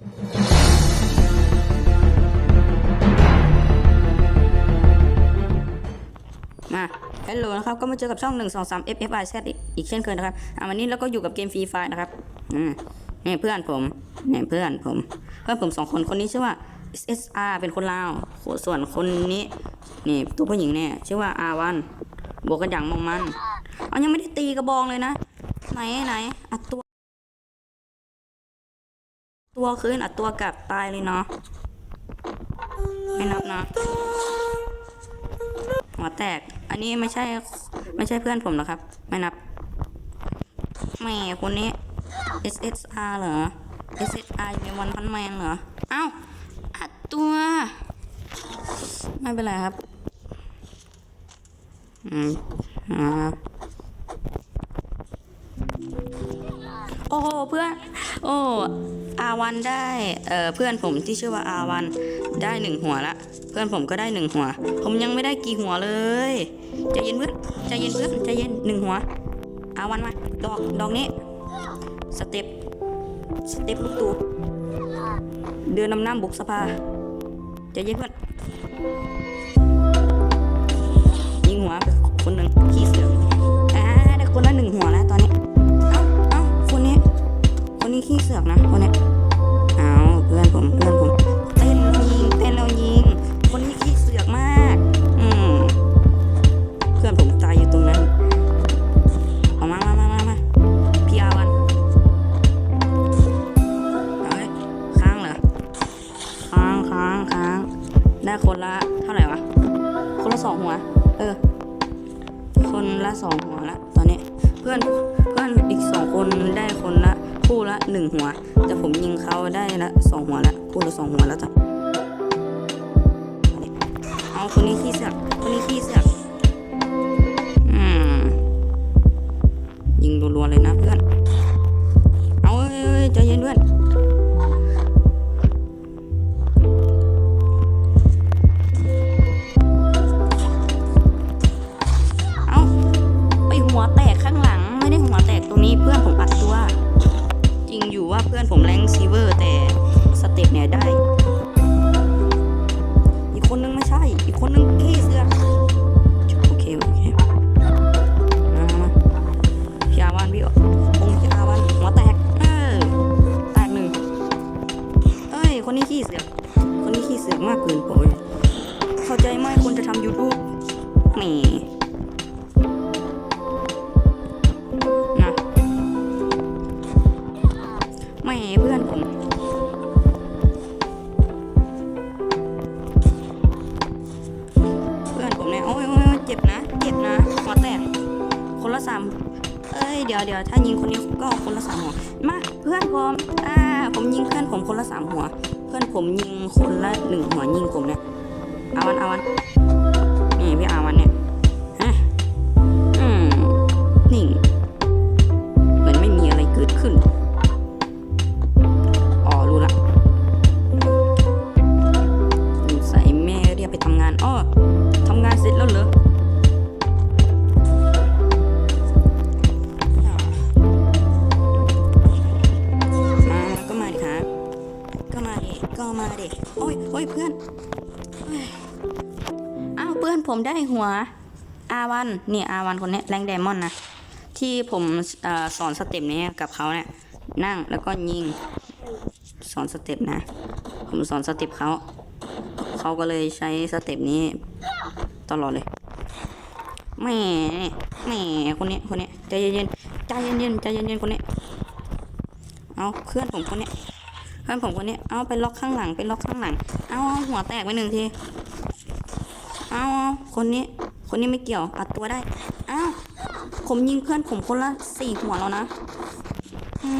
มาฮัลโหลนะครับ ก็มาเจอกับช่อง 1 2 3 F F I Z อีกอีกเช่นเคยนะครับ อ่าวันนี้เราก็อยู่กับเกมฟรีไฟนะครับ อืมนี่เพื่อนผมนี่เพื่อนผม เพื่อนผมสองคน คนนี้ชื่อว่า S S R เป็นคนลาว ส่วนคนนี้ นี่ตัวผู้หญิงเนี่ยชื่อว่า R 1 บวกกันอย่างมองมัน เอายังไม่ได้ตีกระบองเลยนะ ไหนไหนอัด ตัวคืนอัดตัวกลับตายเลยเนาะไม่นับนะหัวแตก อันนี้ไม่ใช่ ไม่ใช่เพื่อนผมหรอครับ ไม่นับแหม่คนนี้ SSR เหรอ SSR อยู่ในวันพันแมนเหรอ เอ้าอัดตัว ไม่เป็นไรครับ อืมอ่าโอ้โหเพื่อน โอ้ อาวันได้เเพื่อนผมที่ชื่อว่าอาวันได้หนึ่งหัวละ เพื่อนผมก็ได้หนึ่งหัว ผมยังไม่ได้กี่หัวเลยใจเย็นเพื่อนใจเย็นเพื่อนใจเย็นหนึ่งหัว อาวันมาดอกดอกนี้สเต็ปสเต็ปลูกตูเดือนนำน้ำบุกสภาใจเย็นเพื่อนยิงหัวคนหนึ่งขี้เสืออ่าได้คนละหนึ่งหัวล้ว ละสองหัวละตอนนี้เพื่อนเพื่อนอีกสองคนได้คนละคู่ละหนึ่งหัว แต่ผมยิงเขาได้ละสองหัวละคู่ละสองหัวแล้วจ้ะเอาคนนี้ขี้เสือกคนนี้ขี้เสือกอืมยิงรัวๆเลยนะเพื่อนเอาเอ้ยใจเย็นเพื่อน หัวแตกข้างหลังไม่ได้หัวแตกตรงนี้เพื่อนผมอัดตัว จริงอยู่ว่าเพื่อนผมแรงซีเวอร์ แต่สเต็ปเนี่ยได้ อีกคนนึงไม่ใช่ อีกคนนึงขี้เสือกโอามเอ้ยเดี๋ยวเดี๋ยวถ้ายิงคนนี้ก็คนละสามหัวมาเพื่อนผมอ่าผมยิงเพื่อนผมคนละสามหัว เพื่อนผมยิงคนละหนึ่งหัวยิงผมเนี่ยเอาวันเอาวัน อ้ยเพื่อนอ้าวเพื่อนผมได้หัวอาวันนี่อาวันคนนี้แรงไดมอนนะที่ผมอสอนสเต็ปนี้กับเขาเนี่ยนั่งแล้วก็ยิง สอนสเต็ปนะ ผมสอนสเต็ปเขาเขาก็เลยใช้สเต็ปนี้ตลอดเลยแหม่แหม่คนนี้คนนี้ใจเย็นๆใจเย็นๆใจเย็นๆคนนี้เอาเพื่อนผมคนนี้ อนผมคนนี้เอาไปล็อกข้างหลังไปล็อกข้างหลัง เอาหัวแตกไปหนึ่งทีเอาคนนี้ คนนี้ไม่เกี่ยวอัดตัวได้อ้าผมยิงเพื่อนผมคนละสี่หัวแล้วนะ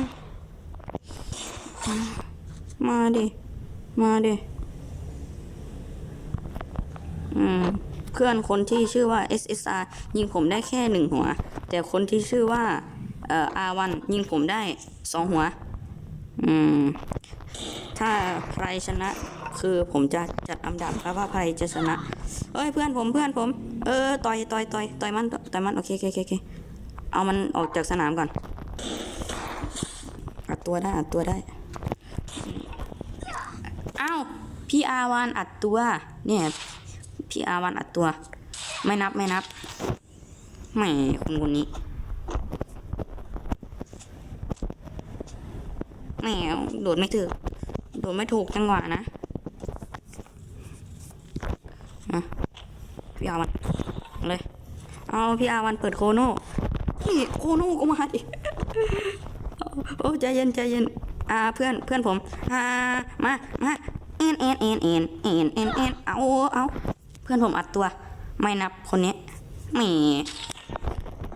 มอืมมาดิมาดิอืมเพื่อนคนที่ชื่อว่า SSR ยิงผมได้แค่หนึ่งหัว แต่คนที่ชื่อว่าเอ่อ R1 ยิงผมได้สองหัว อืม ถ้าใครชนะ คือผมจะจัดอันดับครับว่าใครจะชนะเอ้ยเพื่อนผมเพื่อนผม เออต่อยต่อยต่อยต่อยมันต่อยมันโอเคโอเคโอเคเอามันออกจากสนามก่อนอัดตัวได้อัดตัวได้อ้าวพี่อาวันอัดตัว เนี่ยพี่อาวันอัดตัว ไม่นับไม่นับ ไม่คนคนนี้แหมโดดไม่ถูกโดดไม่ถูกจังหวะนะอะพี่อาวันเลย เอาพี่อาวันเปิดโคโน่นี่โคโน่ก็มาดิโอ้ใจเย็นใจเย็นอ่าเพื่อนเพื่อนผมอ่ามามาเอ็นเอ็นเอ็นเอ็นเอ็นเอ็นเอ็นเอาเอาเพื่อนผมอัดตัว ไม่นับคนนี้แหม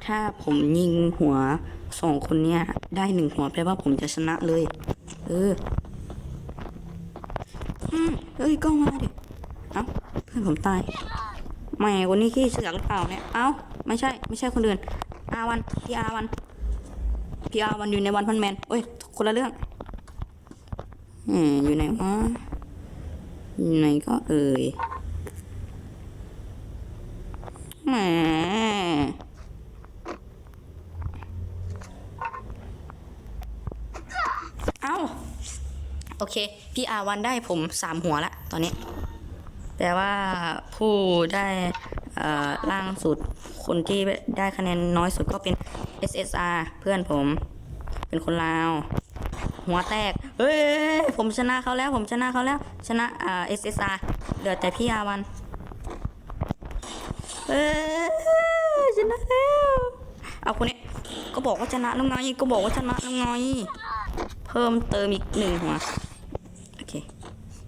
ถ้าผมยิงหัวสองคนเนี้ยได้หนึ่งหัวแปลว่าผมจะชนะเลย เออ อืมเอ้ยก็มาดิเอ้าเพื่อนผมตายแหม่คนนี้ขี้เสือกหรือเปล่าเนี่ยเอ้าไม่ใช่ไม่ใช่คนอื่นอาวันพี่อาวันพี่อาวันอยู่ในวันพันแมนเอ้ยคนละเรื่องอืมอยู่ไหนวะอยู่ไหนก็เอ่ยแหมเอ้าโอเค พี่อาวันได้ผมสามหัวละตอนนี้ แต่ว่าผู้ได้เอ่อล่างสุดคนที่ได้คะแนนน้อยสุดก็เป็น SSR เพื่อนผม เป็นคนลาว หัวแตกเฮ้ยผมชนะเขาแล้ว ผมชนะเขาแล้ว ชนะอ่า SSR เหลือแต่พี่อาวันเอ้ยชนะแล้วเอาคนนี้ก็บอกว่าชนะแล้วไงก็บอกว่าชนะแล้วไงเพิ่มเติมอีกหนึ่งหัว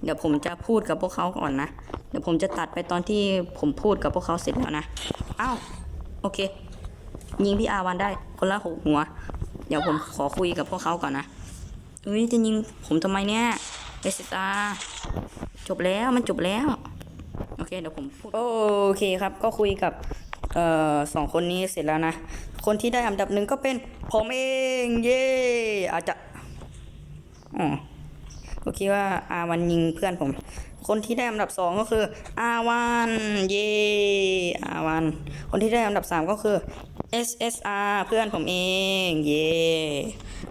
เดี๋ยวผมจะพูดกับพวกเขาก่อนนะ เดี๋ยวผมจะตัดไปตอนที่ผมพูดกับพวกเขาเสร็จแล้วนะอ้าวโอเค ยิงพี่อาวันได้คนละหกหัว เดี๋ยวผมขอคุยกับพวกเขาก่อนนะเฮ้ยจะยิงผมทำไมเนี่ยเอสตาจบแล้วมันจบแล้ว โอเคเดี๋ยวผมพูดโอเคครับ ก็คุยกับเอ่อสองคนนี้เสร็จแล้วนะ คนที่ได้อันดับหนึ่งก็เป็นผมเอง เย่อาจจะอ๋อ ก็คิดว่าอาวันยิงเพื่อนผม คนที่ได้อันดับสองก็คืออาวันเย่อาวัน คนที่ได้อันดับสามก็คือ SSR เพื่อนผมเองเย่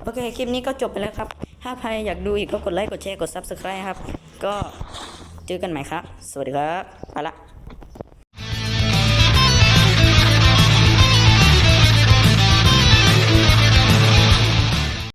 โอเคคลิปนี้ก็จบไปแล้วครับ ถ้าใครอยากดูอีกก็กดไลค์กดแชร์กด Subscribe ครับ ก็เจอกันใหม่ครับ สวัสดีครับไปละ